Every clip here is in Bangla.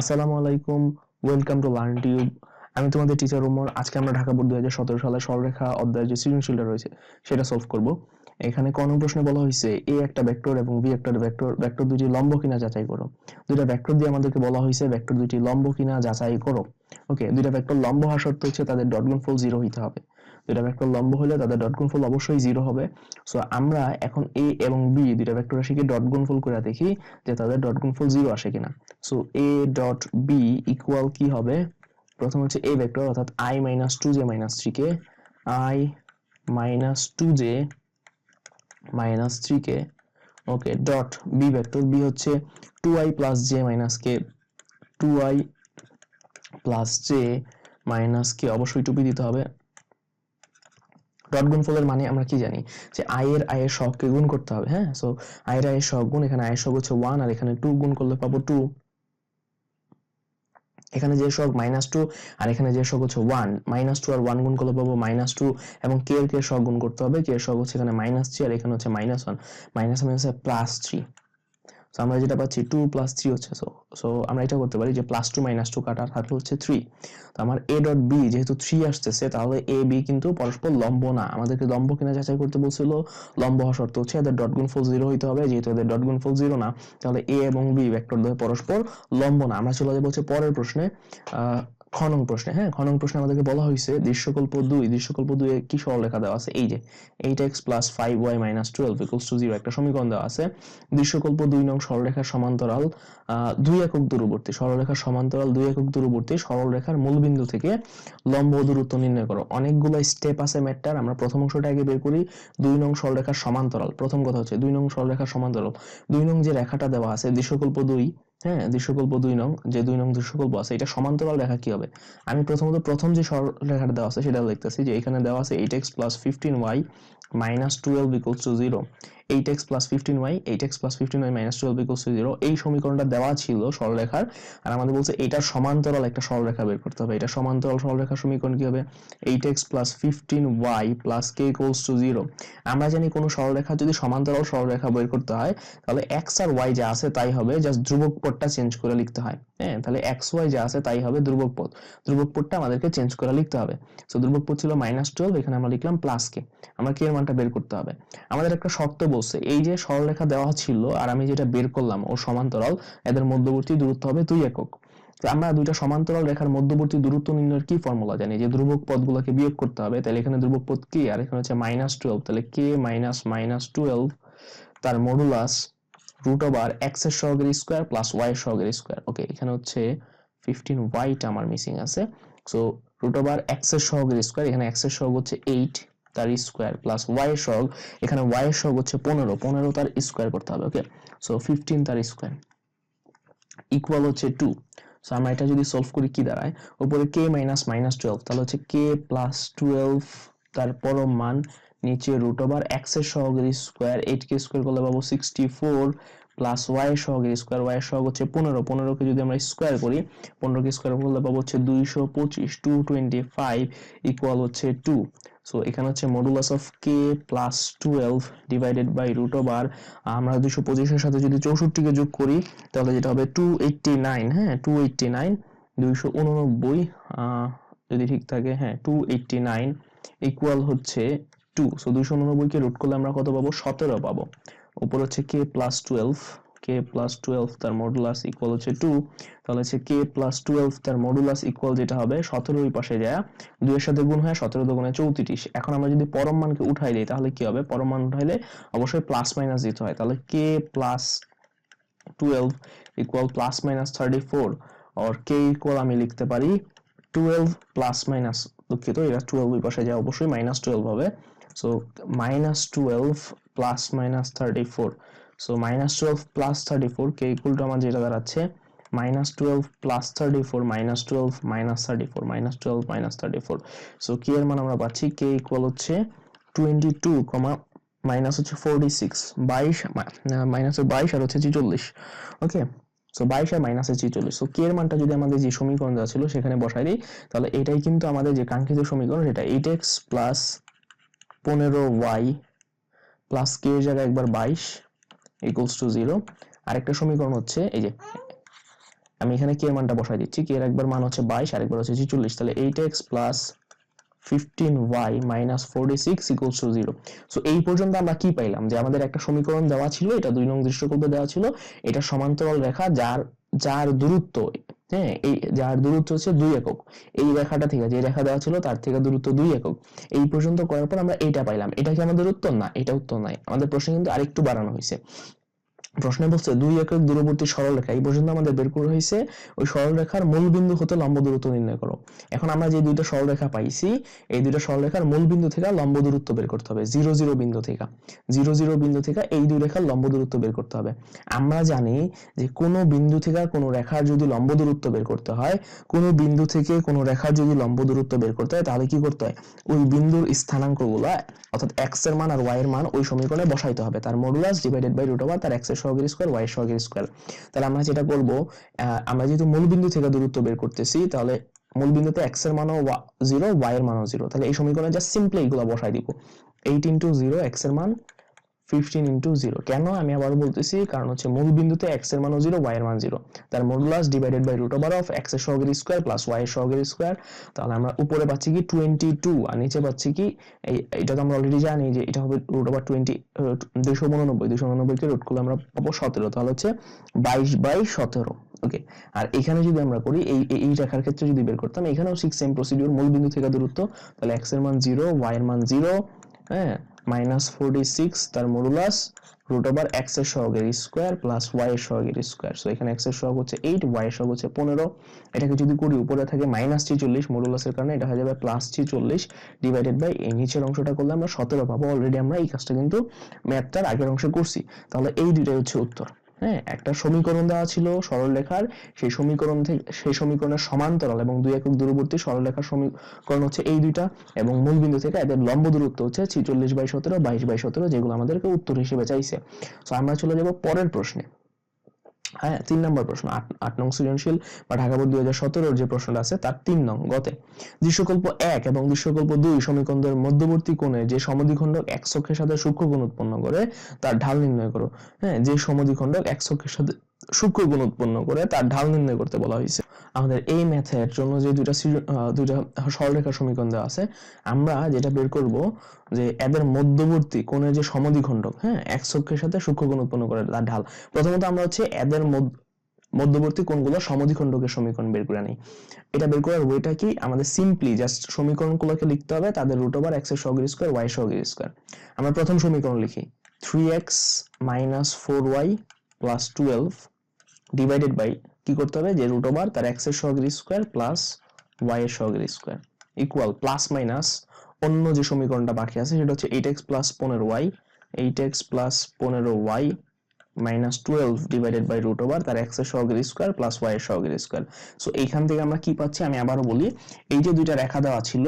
আসসালামু আলাইকুম ওয়েলকাম টু লার্ন টিউব আমি তোমাদের টিচার উমর, আজকে আমরা ঢাকা বোর্ড দুই হাজার সতেরো সালে সরলরেখা অধ্যায়ের যে সৃজনশীলটা রয়েছে, সেটা সলভ করব। এখানে কোন প্রশ্নে বলা হয়েছে এ একটা ভেক্টর এবং বি একটা ভেক্টর ভেক্টর দুটি লম্ব কিনা যাচাই করো। দুইটা ভেক্টর দিয়ে আমাদেরকে বলা হয়েছে ভেক্টর দুটি লম্ব কিনা যাচাই করো। ওকে দুইটা ভেক্টর লম্ব হওয়া শর্ত হচ্ছে তাদের ডট গুণফল জিরো হইতে হবে। দুইটা ভেক্টর লম্ব হলে তাদের ডট গুণফল অবশ্যই জিরো হবে। সো আমরা এখন এ এবং বি দুইটা ভেক্টর রাশিকে ডট গুণফল করে দেখি যে তাদের ডট গুণফল জিরো আসে কিনা। So A dot B equal কি হবে? প্রথম হচ্ছে এ ভেক্টর অর্থাৎ I minus two J minus three K. I minus two J minus three K. Okay dot B vector B হচ্ছে two I plus J minus K two I plus J minus K অবশ্যই টুপি দিতে হবে। ডট গুণফলের মানে আমরা কি জানি? যে আই এর সহগকে গুণ করতে হবে হ্যাঁ? সো আই এর সহগ গুণ, এখানে আই এর সহগ হচ্ছে ওয়ান আর এখানে টু গুণ করলে পাবো টু এখানে যে সহগ মাইনাস টু আর এখানে যে সহগ হচ্ছে ওয়ান মাইনাস টু আর ওয়ান গুণ করলে পাবো মাইনাস টু এবং কে এর কে সহগ গুণ করতে হবে। কে এর সহগ হচ্ছে এখানে মাইনাস থ্রি আর এখানে হচ্ছে minus one minus minus plus three so আমরা যেটা পাচ্ছি টু প্লাস থ্রি হচ্ছে সো সো আমরা এটা করতে পারি যে প্লাস টু মাইনাস টু কাটার থাকলে হচ্ছে থ্রি তো আমার এ ডট বি যেহেতু থ্রি আসতেছে, তাহলে এ বি কিন্তু পরস্পর লম্ব না। আমাদেরকে লম্ব কিনা যাচাই করতে বলছিল, লম্ব হওয়া শর্ত হচ্ছে এদের ডট গুণফল জিরো হইতে হবে, যেহেতু এদের ডট গুণফল জিরো না। তাহলে এ এবং বি ভেক্টর দ্বয় পরস্পর লম্ব না। আমরা চলে যাব হচ্ছে পরের প্রশ্নে খনং প্রশ্নে হ্যাঁ খনং প্রশ্নে আমাদেরকে বলা হয়েছে দৃশ্যকল্প দুই দৃশ্যকল্প দুই কি সরলরেখা দেওয়া আছে? এই যে, eight x plus five y minus twelve equals to zero একটা সমীকরণ দেওয়া আছে। দৃশ্যকল্প দুই নং সরলরেখার সমান্তরাল দুই একক দূরবর্তী, সরলরেখার সমান্তরাল দুই একক দূরবর্তী সরলরেখার মূলবিন্দু থেকে লম্ব দূরত্ব নির্ণয় করো। অনেকগুলো স্টেপ আছে ম্যাটটার আমরা প্রথম অংশটা আগে বের করি। দুই নং সরলরেখার সমান্তরাল, প্রথম কথা হচ্ছে দুই নং সরলরেখার সমান্তরাল। দুই নং যে রেখাটা দেওয়া আছে, দৃশ্যকল্প দুই হ্যাঁ দৃশ্যকল্প দুই নং, যে দুই নং দৃশ্যকল্প আছে, এটা সমান্তরাল রেখা কি হবে? আমি প্রথমত প্রথম যে সরলরেখাটা দেওয়া আছে সেটা দেখতেছি যে এখানে দেওয়া আছে eight x plus fifteen y minus twelve equals to zero eight x plus fifteen y eight x plus fifteen y minus twelve equals to zero এই সমীকরণটা দেওয়া ছিল সরলরেখার। আর আমাদের বলছে এটার সমান্তরাল একটা সরলরেখা বের করতে হবে। এটা সমান্তরাল সরলরেখার সমীকরণ কি হবে? Eight x plus fifteen y plus k equals to zero আমরা জানি কোনো সরলরেখা যদি সমান্তরাল সরলরেখা বের করতে হয়, তাহলে এক্স আর ওয়াই যা আছে তাই হবে জাস্ট ধ্রুবক পদটা চেঞ্জ করে লিখতে হয়। হ্যাঁ তাহলে এক্স ওয়াই যা আছে তাই হবে ধ্রুবক পদ। ধ্রুবক আমাদেরকে চেঞ্জ করে লিখতে হবে। সো ধ্রুবক ছিল মাইনাস টুয়েলভ এখানে আমরা লিখলাম প্লাস কে আমরা কে এর মানটা বের করতে হবে? আমাদের একটা শর্ত বলছে, এই যে সরলরেখা দেওয়া ছিল আর আমি যেটা বের করলাম, ও সমান্তরাল, এদের মধ্যবর্তী দূরত্ব হবে দুই একক। আমরা দুইটা সমান্তরাল রেখার মধ্যবর্তী দূরত্ব নির্ণয়ের কি ফর্মুলা জানি? যে ধ্রুবক পদগুলোকে বিয়োগ করতে হবে, তাহলে এখানে ধ্রুবক পদ কি? আর এখানে হচ্ছে মাইনাস টুয়েলভ তাহলে কে মাইনাস মাইনাস টুয়েলভ তার মডুলাস রুট ওভার এক্সের সহগের স্কোয়ার প্লাস ওয়াই এর সহগের স্কোয়ার ওকে এখানে হচ্ছে ফিফটিন ওয়াইটা আমার মিসিং আছে। সো রুট ওভার এক্সের সহগের স্কোয়ার এখানে এক্সের সহগ হচ্ছে এইট তার স্কোয়ার প্লাস ওয়াই সহগ, এখানে ওয়াই সহগ হচ্ছে পনেরো পনেরো তার স্কোয়ার করতে হবে ওকে সো ফিফটিন তার স্কোয়ার ইকুয়াল হচ্ছে টু সো আমরা এটা যদি সলভ করি কি দাঁড়ায়? উপরে কে মাইনাস মাইনাস টুয়েলভ তাহলে হচ্ছে কে প্লাস টুয়েলভ তার পরম মান নিচে রুট ওভার এক্সের সহগের স্কোয়ার এইট কে স্কোয়ার করলে পাবো সিক্সটি ফোর প্লাস ওয়াই সহগের স্কোয়ার ওয়াই সহগ হচ্ছে পনেরো পনেরোকে যদি আমরা স্কোয়ার করি পনেরোকে স্কোয়ার করলে পাবো হচ্ছে দুইশো পঁচিশ টু টোয়েন্টি ফাইভ ইকুয়াল হচ্ছে টু সো এখানে হচ্ছে modulus of k plus twelve divided by root over আমরা দুইশো পঁচিশের সাথে যদি চৌষট্টিকে যোগ করি, তাহলে যেটা হবে টু এইটটি নাইন হ্যাঁ টু এইটটি নাইন দুইশো উননব্বই যদি ঠিক থাকে হ্যাঁ টু এইটটি নাইন ইকুয়াল হচ্ছে টু সো দুইশো উননব্বইকে রুট করলে আমরা কত পাবো? সতেরো পাবো। উপর হচ্ছে k plus twelve k plus twelve তার মডুলাস ইকুয়াল হচ্ছে টু তাহলে হচ্ছে কে প্লাস টুয়েলভ তার মডুলাস ইকুয়াল যেটা হবে পাশে যায় সাথে গুণ হয় সতেরো চৌত্রিশ। এখন আমরা যদি পরম মানকে উঠাই দিই, তাহলে কি হবে? পরম মান উঠাইলে অবশ্যই প্লাস মাইনাস দিতে হয়। তাহলে k plus twelve equal plus minus thirty four আর কে ইকুয়াল আমি লিখতে পারি টুয়েলভ প্লাস মাইনাস দুঃখিত, এটা টুয়েলভ ওই পাশে যায়, অবশ্যই মাইনাস টুয়েলভ হবে। So minus twelve plus minus thirty four so minus twelve plus thirty four k equal to আমার যেটা দাঁড়াচ্ছে minus twelve plus thirty four minus twelve minus thirty four minus twelve minus thirty four so কি এর মান আমরা পাচ্ছি? কে ইকুয়াল হচ্ছে টোয়েন্টি টু কমা মাইনাস হচ্ছে ফোরটি সিক্স বাইশ মাইনাস বাইশ আর হচ্ছে ছিচল্লিশ ওকে সো বাইশ আর মাইনাসে ছিচল্লিশ. সো কে এর মানটা যদি আমাদের যে সমীকরণ দেওয়া ছিল সেখানে বসাই দিই, তাহলে এটাই কিন্তু আমাদের যে কাঙ্ক্ষিত সমীকরণ, সেটা এইট এক্স প্লাস পনেরো ওয়াই প্লাস কে এর জায়গায় একবার বাইশ ইকুয়ালস টু জিরো আরেকটা সমীকরণ হচ্ছে, এই যে, আমি এখানে কে এর মানটা বসাই দিচ্ছি। কে এর একবার মান হচ্ছে বাইশ, আরেকবার হচ্ছে চল্লিশ তাহলে eight x plus fifteen y minus forty six to zero so এই পর্যন্ত আমরা কি পাইলাম? যে আমাদের একটা সমীকরণ দেওয়া ছিল, এটা দুই নং দৃশ্যকল্পে দেওয়া ছিল, এটা সমান্তরাল রেখা যার যার দূরত্ব হ্যাঁ এই যার দূরত্ব হচ্ছে দুই একক। এই রেখাটা ঠিক আছে যে রেখা দেওয়া ছিল তার থেকে দূরত্ব দুই একক। এই পর্যন্ত করার পর আমরা এইটা পাইলাম। এটা কি আমাদের উত্তর? না, এটা উত্তর নাই। আমাদের প্রশ্ন কিন্তু আরেকটু বাড়ানো হয়েছে। প্রশ্নে বলছে, দুই একক দূরবর্তী সরলরেখা এই পর্যন্ত আমাদের বের করা হয়েছে, ওই সরলরেখার মূল বিন্দু হতে লম্ব দূরত্ব নির্ণয় করো। এখন আমরা যে দুইটা সরলরেখা পাইছি, এই দুইটা সরলরেখার মূল বিন্দু থেকে লম্ব দূরত্ব বের করতে হবে, জিরো জিরো বিন্দু থেকে। জিরো জিরো বিন্দু থেকে এই দুই রেখার লম্ব দূরত্ব বের করতে হবে। আমরা জানি যে কোনো বিন্দু থেকে কোনো রেখার যদি লম্ব দূরত্ব বের করতে হয়, কোনো বিন্দু থেকে কোনো রেখার যদি লম্ব দূরত্ব বের করতে হয়, তাহলে কি করতে হয়? ওই বিন্দুর স্থানাঙ্কগুলো, অর্থাৎ এক্সের মান আর ওয়াই এর মান ওই সমীকরণে বসাইতে হবে। তার modulus divided by root over তার এক্সের সহগের স্কোয়ার ওয়াই সহগের স্কোয়ার তাহলে আমরা যেটা করব আমরা যেহেতু মূল বিন্দু থেকে দূরত্ব বের করতেছি, তাহলে মূল বিন্দুতে এক্সের মানও জিরো ওয়াই এর মানও জিরো তাহলে এই সমীকরণে জাস্ট সিম্পলি এইগুলো বসাই দিব। এইট ইন্টু জিরো এক্সের মান ফিফটিন ইন্টু জিরো কেন? আমি আবার বলতেছি, কারণ হচ্ছে মূল বিন্দুতে এক্সের মানও জিরো ওয়াই এর মান জিরো তার modulus divided by root over of এক্সের সহগের স্কোয়ার প্লাস ওয়াই এর সহগের স্কোয়ার তাহলে আমরা উপরে পাচ্ছি কি টোয়েন্টি টু আর নিচে পাচ্ছি কি এটা তো আমরা অলরেডি জানি যে এটা হবে রুট ওভার টোয়েন্টি দুইশো উননব্বই। দুইশো উননব্বইকে রুট করলে আমরা পাবো সতেরো। তাহলে হচ্ছে বাইশ বাই সতেরো। ওকে আর এখানে যদি আমরা করি, এই এই রেখার ক্ষেত্রে যদি বের করতাম, এখানেও সিক্স সেম প্রসিডিউর মূল বিন্দু থেকে দূরত্ব। তাহলে এক্সের মান জিরো ওয়াই এর মান জিরো হ্যাঁ? মাইনাস ফোরটি সিক্স তার মডুলাস রুট ওভার এক্সের সহগের স্কোয়ার প্লাস ওয়াই এর সহগের স্কোয়ার সো এখানে এক্সের সহগ হচ্ছে এইট ওয়াই এর সহগ হচ্ছে পনেরো। এটাকে যদি করি, উপরে থাকে মাইনাস ছিচল্লিশ মডুলাসের কারণে এটা হয়ে যাবে প্লাস ছিচল্লিশ ডিভাইডেড বাই এই নিচের অংশটা করলে আমরা সতেরো পাবো। অলরেডি আমরা এই কাজটা কিন্তু ম্যাথটার আগের অংশে করছি। তাহলে এই দুইটাই হচ্ছে উত্তর। হ্যাঁ একটা সমীকরণ দেওয়া ছিল সরলরেখার, সেই সমীকরণ থেকে, সেই সমীকরণের সমান্তরাল এবং দুই একক দূরবর্তী সরলরেখার সমীকরণ হচ্ছে এই দুইটা এবং মূলবিন্দু থেকে এদের লম্ব দূরত্ব হচ্ছে ছিচল্লিশ বাই সতেরো, বাইশ বাই সতেরো, যেগুলো আমাদেরকে উত্তর হিসেবে চাইছে। তো আমরা চলে যাব পরের প্রশ্নে। হ্যাঁ তিন নম্বর প্রশ্ন, আট নং সৃজনশীল বা ঢাকা বোর্ড দুই হাজার যে প্রশ্নটা আছে, তার তিন নং গতে। দৃশ্যকল্প এক এবং দৃশ্যকল্প দুই সমীকরণের মধ্যবর্তী কোণে যে সমদ্বিখণ্ডক এক চক্ষের সাথে সূক্ষ্মকোণ উৎপন্ন করে, তার ঢাল নির্ণয় করো। হ্যাঁ যে সমদ্বিখণ্ডক এক চক্ষের সাথে সূক্ষ্মকোণ উৎপন্ন করে তার ঢাল নির্ণয় করতে বলা হয়েছে। আমাদের এই ম্যাথের জন্য যে দুইটা দুইটা সরলরেখা সমীকরণ দেওয়া আছে, আমরা যেটা বের করব যে এদের মধ্যবর্তী কোণের যে সমদ্বিখণ্ডক হ্যাঁ এক অক্ষের সাথে সূক্ষ্মকোণ উৎপন্ন করে তার ঢাল। প্রথমত আমরা হচ্ছে এদের মধ্যবর্তী কোণগুলো সমদ্বিখণ্ডকের সমীকরণ বের করে নিই এটা বের করার ওয়েটা কি? আমাদের সিম্পলি জাস্ট সমীকরণগুলোকে লিখতে হবে, তাদের রুট ওভার এক্সের সহগের স্কোয়ার ওয়াই সহগের স্কোয়ার আমরা প্রথম সমীকরণ লিখি। Three x minus four y plus twelve divided by কি করতে হবে? যে রুট ওভার তার এক্সের সহগের স্কোয়ার প্লাস ওয়াই এর সহগের স্কোয়ার ইকুয়াল প্লাস মাইনাস অন্য যে সমীকরণটা বাকি আছে, সেটা হচ্ছে এইট এক্স প্লাস পনেরো ওয়াই এইট এক্স প্লাস পনেরো y minus twelve divided by root over তার এক্সের সহগের স্কোয়ার প্লাস ওয়াই এর সহগের স্কোয়ার সো এইখান থেকে আমরা কি পাচ্ছি? আমি আবারও বলি, এই যে দুইটা রেখা দেওয়া ছিল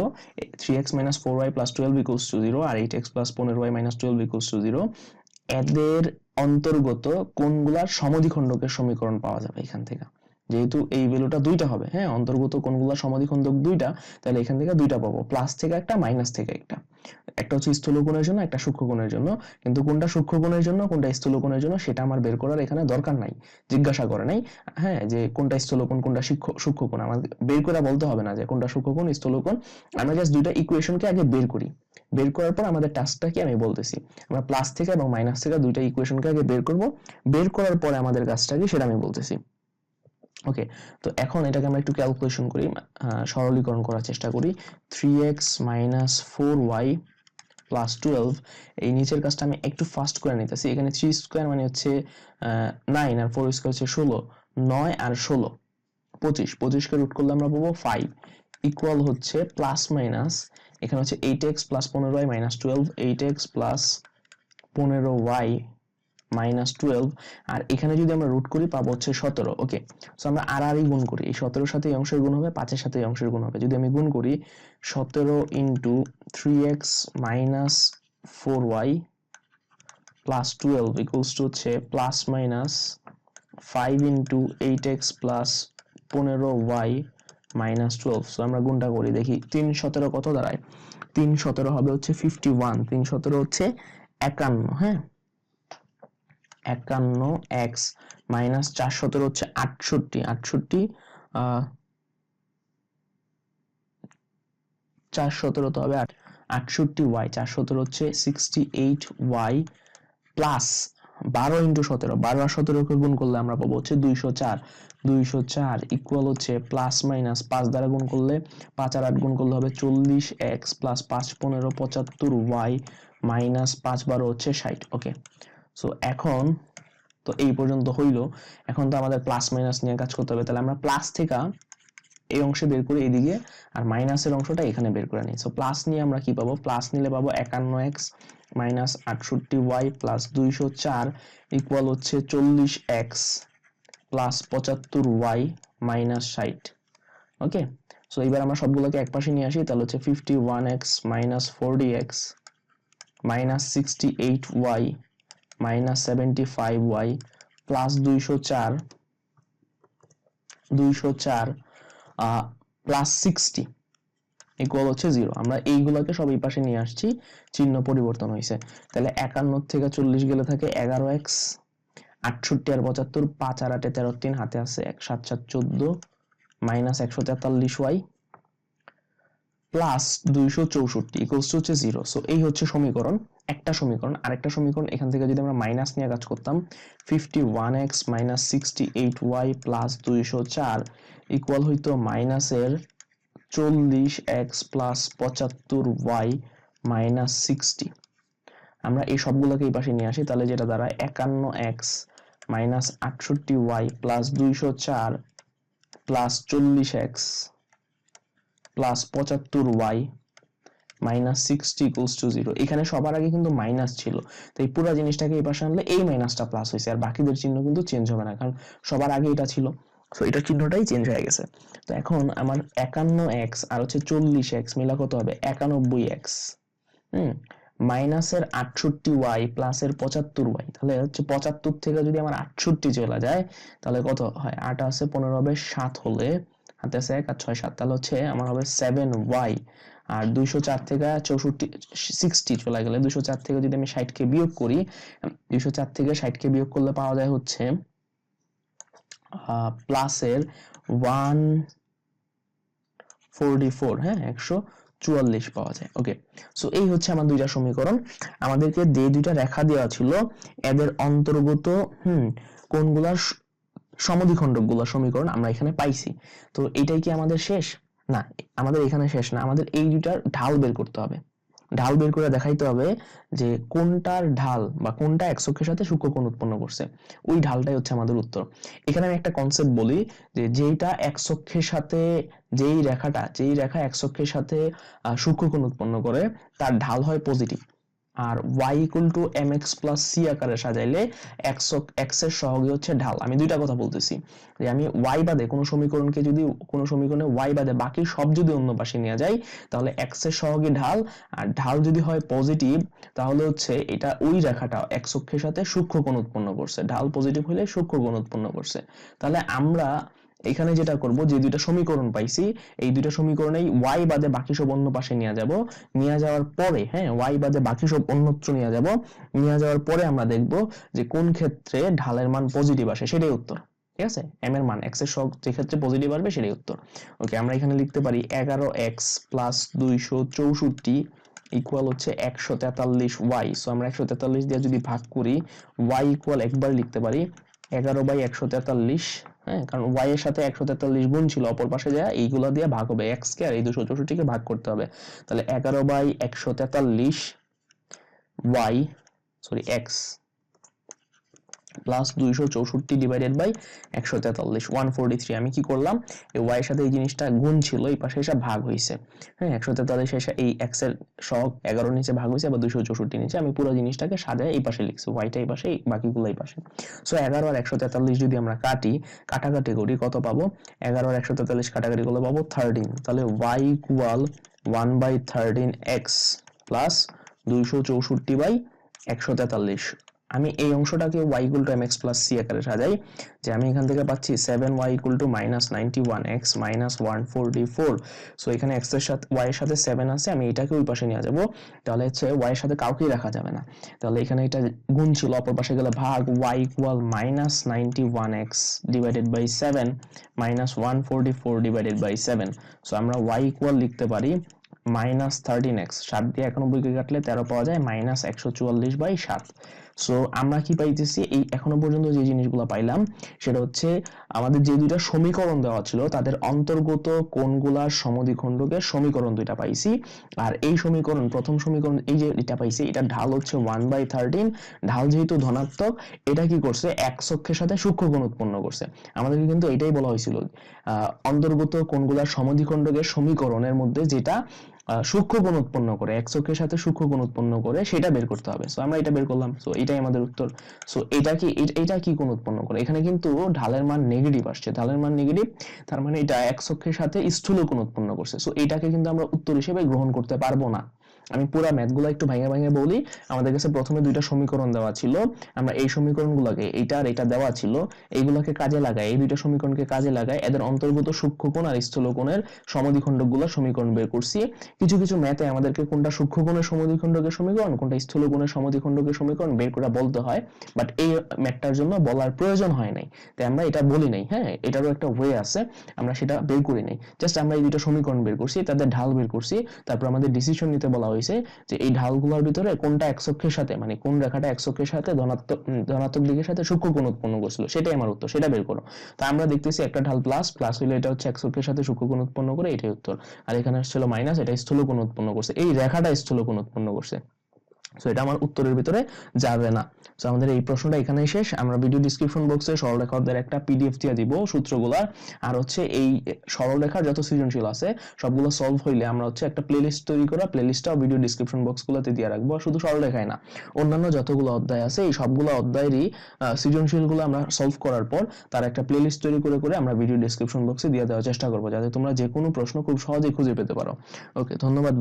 three x minus four y plus twelve equals to zero R eight x plus পনেরো y minus twelve equals to zero এদের অন্তর্গত কোনগুলার সমদ্বিখণ্ডকের সমীকরণ পাওয়া যাবে এখান থেকে? যেহেতু এই ভ্যালুটা দুইটা হবে হ্যাঁ? অন্তর্গত কোনগুলো সমাধিখণ্ডক দুইটা, তাহলে এখান থেকে দুইটা পাবো প্লাস থেকে একটা মাইনাস থেকে একটা। একটা হচ্ছে স্থূলকোণের জন্য, একটা সূক্ষ্মকোণের জন্য। কিন্তু কোনটা সূক্ষ্মকোণের জন্য, কোনটা স্থূলকোণের জন্য, সেটা আমার বের করার এখানে দরকার নাই, জিজ্ঞাসা করে নাই। হ্যাঁ যে কোনটা স্থূলকোণ, কোনটা সূক্ষ্মকোণ আমার বের করে বলতে হবে না যে কোনটা সূক্ষ্মকোণ, স্থূলকোণ। আমরা জাস্ট দুইটা ইকুয়েশনকে আগে বের করি। বের করার পর আমাদের টাস্কটা কি আমি বলতেছি, আমরা প্লাস থেকে এবং মাইনাস থেকে দুইটা ইকুয়েশনকে আগে বের করব। বের করার পরে আমাদের কাজটা কি সেটা আমি বলতেছি। ওকে তো এখন এটাকে আমরা একটু ক্যালকুলেশন করি সরলীকরণ করার চেষ্টা করি। Three x minus four y plus twelve এই নিচের কাজটা আমি একটু ফাস্ট করে নিতেছি। এখানে থ্রি স্কোয়ার মানে হচ্ছে নাইন আর ফোর স্কোয়ার হচ্ছে ষোলো, নয় আর ষোলো, পঁচিশ। পঁচিশকে রুট করলে আমরা পাবো ফাইভ ইকুয়াল হচ্ছে প্লাস মাইনাস এখানে হচ্ছে এইট এক্স প্লাস পনেরো y minus twelve eight x plus পনেরো ওয়াই মাইনাস টুয়েলভ আর এখানে যদি আমরা রুট করি, পাবো হচ্ছে সতেরো ওকে সো আমরা আর আরই গুণ করি। এই সতেরোর সাথে এই অংশের গুণ হবে, পাঁচের সাথে এই অংশের গুণ হবে। যদি আমি গুণ করি, সতেরো into three x minus four y plus twelve equals to হচ্ছে plus minus five into eight x plus পনেরো ওয়াই মাইনাস টুয়েলভ সো আমরা গুণটা করি, দেখি, তিন সতেরো কত দাঁড়ায়? তিন সতেরো হবে হচ্ছে ফিফটি ওয়ান তিন সতেরো হচ্ছে একান্ন হ্যাঁ? একান্ন এক্স মাইনাস চার সতেরো হচ্ছে আটষট্টি। আটষট্টি চার সতেরো তো হবে আট- আটষট্টি ওয়াই চার সতেরো হচ্ছে সিক্সটি এইট ওয়াই প্লাস বারো ইন্টু সতেরো। বারো আর সতেরোকে গুণ করলে আমরা পাবো হচ্ছে দুইশো চার। দুইশো চার ইকুয়াল হচ্ছে প্লাস মাইনাস পাঁচ দ্বারা গুণ করলে পাঁচ আর আট গুণ করলে হবে চল্লিশ এক্স প্লাস পাঁচ, পনেরো, পঁচাত্তর ওয়াই মাইনাস পাঁচ বারো হচ্ছে ষাট। ওকে সো এখন, তো এই পর্যন্ত হইল। এখন তো আমাদের প্লাস মাইনাস নিয়ে কাজ করতে হবে। তাহলে আমরা প্লাস থেকে এই অংশে বের করে এদিকে আর মাইনাসের অংশটা এখানে বের করে নিই। সো প্লাস নিয়ে আমরা কি পাবো? প্লাস নিলে পাবো একান্ন এক্স মাইনাস আটষট্টি ওয়াই প্লাস দুইশো চার ইকুয়াল হচ্ছে চল্লিশ এক্স প্লাস পঁচাত্তর ওয়াই মাইনাস ষাট। ওকে সো এবার আমরা সবগুলোকে এক পাশে নিয়ে আসি। তাহলে হচ্ছে fifty one x minus forty x minus sixty eight y minus seventy five y plus দুইশো চার দুইশো চার প্লাস সিক্সটি ইকুয়াল হচ্ছে জিরো আমরা এইগুলোকে সব এই পাশে নিয়ে আসছি, চিহ্ন পরিবর্তন হয়েছে। তাহলে একান্ন থেকে চল্লিশ গেলে থাকে এগারো এক্স, আটষট্টি আর পঁচাত্তর, পাঁচ আর আটে তেরো, তিন, হাতে আছে এক, সাত সাত, চোদ্দ, মাইনাস একশো তেতাল্লিশ ওয়াই। প্লাস দুইশো চৌষট্টি ইকুয়ালস টু হচ্ছে জিরো সো এই হচ্ছে সমীকরণ, একটা সমীকরণ, আরেকটা সমীকরণ, এখান থেকে যদি আমরা মাইনাস নিয়ে কাজ করতাম fifty one x minus sixty eight y plus দুইশো চার ইকুয়াল হইতো মাইনাসের চল্লিশ এক্স প্লাস পঁচাত্তর ওয়াই মাইনাস সিক্সটি আমরা এই সবগুলোকে এই পাশে নিয়ে আসি, তাহলে যেটা দ্বারা একান্ন এক্স মাইনাস আটষট্টি ওয়াই প্লাস দুইশো চার প্লাস চল্লিশ এক্স প্লাস পঁচাত্তর y minus sixty equals to zero এখানে সবার আগে কিন্তু মাইনাস ছিল। তো এই পুরো জিনিসটাকে এই পাশে আনলে এই মাইনাসটা প্লাস হয়েছে। আর বাকিদের চিহ্ন কিন্তু চেঞ্জ হবে না, কারণ সবার আগে এটা ছিল। তো এটার চিহ্নটাই চেঞ্জ হয়ে গেছে। তো এখন আমার একান্ন এক্স আর হচ্ছে চল্লিশ এক্স মিলা কত হবে? একানব্বই এক্স হুম? মাইনাসের আটষট্টি ওয়াই প্লাসের পঁচাত্তর ওয়াই তাহলে হচ্ছে পঁচাত্তর থেকে যদি আমার আটষট্টি চলে যায়, তাহলে কত হয়? আট আছে পনেরো হবে, সাত হলে হাতে আছে এক আর ছয় সাত, তাহলে হচ্ছে আমার হবে সেভেন ওয়াই আর দুইশো চার থেকে চৌষট্টি সিক্সটি চলে গেলে দুইশো চার থেকে যদি আমি ষাটকে বিয়োগ করি, দুইশো চার থেকে ষাটকে বিয়োগ করলে পাওয়া যায় হচ্ছে প্লাসের ওয়ান ফোরটি ফোর হ্যাঁ একশো চুয়াল্লিশ পাওয়া যায়। ওকে সো এই হচ্ছে আমার দুইটা সমীকরণ। আমাদেরকে যে দুইটা রেখা দেওয়া ছিল, এদের অন্তর্গত, হুম, কোনগুলার স- সমদ্বিখণ্ডকগুলোর সমীকরণ আমরা এখানে পাইছি। তো এটাই কি আমাদের শেষ? না আমাদের এখানে শেষ না। আমাদের এই দুইটার ঢাল বের করতে হবে। ঢাল বের করে দেখাইতে হবে যে কোনটার ঢাল বা কোনটা এক অক্ষের সাথে সূক্ষ্মকোণ উৎপন্ন করছে। ওই ঢালটাই হচ্ছে আমাদের উত্তর। এখানে আমি একটা কনসেপ্ট বলি যে যেইটা এক অক্ষের সাথে যেই রেখাটা যেই রেখা এক অক্ষের সাথে আহ, সূক্ষ্মকোণ উৎপন্ন করে তার ঢাল হয় পজিটিভ আর y equal to m x plus c আকারে সাজাইলে এক্স এক্সের সহগী হচ্ছে ঢাল। আমি দুইটা কথা বলতেছি। যে আমি y বাদে কোনো সমীকরণকে যদি কোনো সমীকরণে y বাদে বাকি সব যদি অন্য পাশে নিয়ে যাই, তাহলে এক্সের সহগী ঢাল। আর ঢাল যদি হয় পজিটিভ তাহলে হচ্ছে এটা ওই রেখাটা এক অক্ষের সাথে সূক্ষ্মকোণ উৎপন্ন করছে। ঢাল পজিটিভ হলে সূক্ষ্মকোণ উৎপন্ন করছে। তাহলে আমরা এখানে যেটা করব, যে দুইটা সমীকরণ পাইছি, এই দুইটা সমীকরণেই y বাদে বাকি সব অন্য পাশে নিয়ে যাব। নিয়ে যাওয়ার পরে হ্যাঁ y বাদে বাকি সব অন্যত্র নিয়ে যাব। নিয়ে যাওয়ার পরে আমরা দেখব যে কোন ক্ষেত্রে ঢালের মান পজিটিভ আসে, সেটাই উত্তর। ঠিক আছে? m এর মান, x এর সব যে ক্ষেত্রে পজিটিভ আসবে, সেটাই উত্তর। ওকে আমরা এখানে লিখতে পারি এগারো এক্স প্লাস দুইশো চৌষট্টি ইকুয়াল হচ্ছে একশো তেতাল্লিশ ওয়াই সো আমরা একশো তেতাল্লিশ দিয়ে যদি ভাগ করি ওয়াই ইকুয়াল একবার লিখতে পারি, এগারো বাই একশো তেতাল্লিশ হ্যাঁ কারণ ওয়াই এর সাথে একশো তেতাল্লিশ গুণ ছিল, অপর পাশে যা, এইগুলো দিয়ে ভাগ হবে এক্স কে আর এই দুশো চৌষট্টিকে ভাগ করতে হবে। তাহলে এগারো বাই একশো তেতাল্লিশ ওয়াই সরি এক্স প্লাস দুইশো চৌষট্টি ডিভাইডেড বাই একশো তেতাল্লিশ ওয়ান ফোরটি থ্রি আমি কি করলাম? এই এর সাথে এই জিনিসটা গুণ ছিল, এই পাশে এসে ভাগ হয়েছে। হ্যাঁ একশো তেতাল্লিশ এসে এই এক্সের সহ এগারো নিচে ভাগ হয়েছে বা দুইশো চৌষট্টি নিচে। আমি পুরো জিনিসটাকে সাজায় এই পাশে লিখছি ওয়াইটা এই পাশে বাকিগুলো এই পাশে। সো এগারো আর একশো তেতাল্লিশ যদি আমরা কাটি কাটাকাটি করি কত পাবো? এগারো আর একশো তেতাল্লিশ কাটাকাটি করলে পাবো থার্টিন তাহলে y equal one by thirteen x plus দুইশো চৌষট্টি বাই একশো তেতাল্লিশ। আমি এই অংশটাকে equal to x plus c আকারে সাজাই, যে আমি এখান থেকে পাচ্ছি seven y equal to minus ninety one x minus one forty four so এখানে এক্সের সাথে ওয়াই এর সাথে সেভেন আছে, আমি এটাকে ওই পাশে নিয়ে যাব। তাহলে হচ্ছে ওয়াই এর সাথে কাউকেই রাখা যাবে না। তাহলে এখানে এটা গুণ ছিল, অপর পাশে গেলে ভাগ y equal minus ninety one x divided by seven minus one forty four divided by seven so আমরা ওয়াই ইকুয়াল লিখতে পারি মাইনাস থার্টিন এক্স সাত দিয়ে একানব্বইকে কাটলে তেরো পাওয়া যায় মাইনাস একশো চুয়াল্লিশ বাই সাত। সো আমরা কি পাইতেছি? এই এখনও পর্যন্ত যে জিনিসগুলো পাইলাম, সেটা হচ্ছে আমাদের যে দুইটা সমীকরণ দেওয়া ছিল, তাদের অন্তর্গত কোণগুলার সমদ্বিখণ্ডকের সমীকরণ দুইটা পাইছি। আর এই সমীকরণ, প্রথম সমীকরণ, এই যে এটা পাইছি এটা ঢাল হচ্ছে ওয়ান বাই থার্টিন ঢাল যেহেতু ধনাত্মক, এটা কি করছে? এক অক্ষের সাথে সূক্ষ্ম কোণ উৎপন্ন করছে। আমাদেরকে কিন্তু এটাই বলা হয়েছিল অন্তর্গত কোণগুলার সমদ্বিখণ্ডকের সমীকরণের মধ্যে যেটা সূক্ষ্ম গুণ উৎপন্ন করে, এক অক্ষের সাথে সূক্ষ্ম গুণ উৎপন্ন করে, সেটা বের করতে হবে। সো আমরা এটা বের করলাম। সো এটাই আমাদের উত্তর। সো এটা কি এটা কি গুণ উৎপন্ন করে? এখানে কিন্তু ঢালের মান নেগেটিভ আসছে। ঢালের মান নেগেটিভ তার মানে এটা এক অক্ষের সাথে স্থূল গুণ উৎপন্ন করছে। সো এটাকে কিন্তু আমরা উত্তর হিসেবে গ্রহণ করতে পারব না। আমি পুরা ম্যাথগুলো একটু ভাঙে ভাঙে বলি। আমাদের কাছে প্রথমে দুইটা সমীকরণ দেওয়া ছিল। আমরা এই সমীকরণগুলোকে এইটা আর এটা দেওয়া ছিল, এইগুলোকে কাজে লাগাই, এই দুইটা সমীকরণকে কাজে লাগাই, এদের অন্তর্গত সূক্ষ্মকোণ আর স্থূলকোণের সমদ্বিখণ্ডকগুলো সমীকরণ বের করছি। কিছু কিছু ম্যাথে আমাদেরকে কোনটা সূক্ষ্মকোণের সমদ্বিখণ্ডকের সমীকরণ, কোনটা স্থূলকোণের সমদ্বিখণ্ডকের সমীকরণ বের করা বলতে হয় বাট এই ম্যাথটার জন্য বলার প্রয়োজন হয় নাই। তাই আমরা এটা বলি নাই হ্যাঁ? এটারও একটা ওয়ে আছে, আমরা সেটা বের করি নাই। জাস্ট আমরা এই দুইটা সমীকরণ বের করছি, তাদের ঢাল বের করছি, তারপর আমাদের ডিসিশন নিতে বলা হয়েছে যে এই ঢালগুলোর ভিতরে কোনটা এক অক্ষের সাথে মানে কোন রেখাটা এক অক্ষের সাথে ধনাত্মক ধনাত্মক দিকের সাথে সূক্ষ্ম কোণ উৎপন্ন করছিল, সেটাই আমার উত্তর, সেটা বের করো। তা আমরা দেখতেছি একটা ঢাল প্লাস প্লাস হইলে এটা হচ্ছে এক অক্ষের সাথে সূক্ষ্ম কোণ উৎপন্ন করে, এটাই উত্তর। আর এখানে আসছিল মাইনাস এটা স্থূল কোণ উৎপন্ন করছে, এই রেখাটা স্থূল কোণ উৎপন্ন করছে। সো এটা আমার উত্তরের ভিতরে যাবে না। সো আমাদের এই প্রশ্নটা এখানেই শেষ। আমরা ভিডিও ডিসক্রিপশন বক্সে সরলরেখাদের একটা পিডিএফ দিয়ে দিব সূত্রগুলার। আর হচ্ছে এই সরলরেখার যত সৃজনশীল আছে, সবগুলো সলভ হইলে আমরা হচ্ছে একটা প্লেলিস্ট তৈরি করা প্লেলিস্টটাও ভিডিও ডিসক্রিপশন বক্সগুলোতে দিয়ে রাখব। শুধু সরলরেখায় না, অন্যান্য যতগুলো অধ্যায় আছে, এই সবগুলো অধ্যায়েরই সৃজনশীলগুলো আমরা সলভ করার পর তার একটা প্লেলিস্ট তৈরি করে করে আমরা ভিডিও ডিসক্রিপশন বক্সে দিয়ে দেওয়ার চেষ্টা করব, যাতে তোমরা যে কোনো প্রশ্ন খুব সহজেই খুঁজে পেতে পারো। ওকে ধন্যবাদ।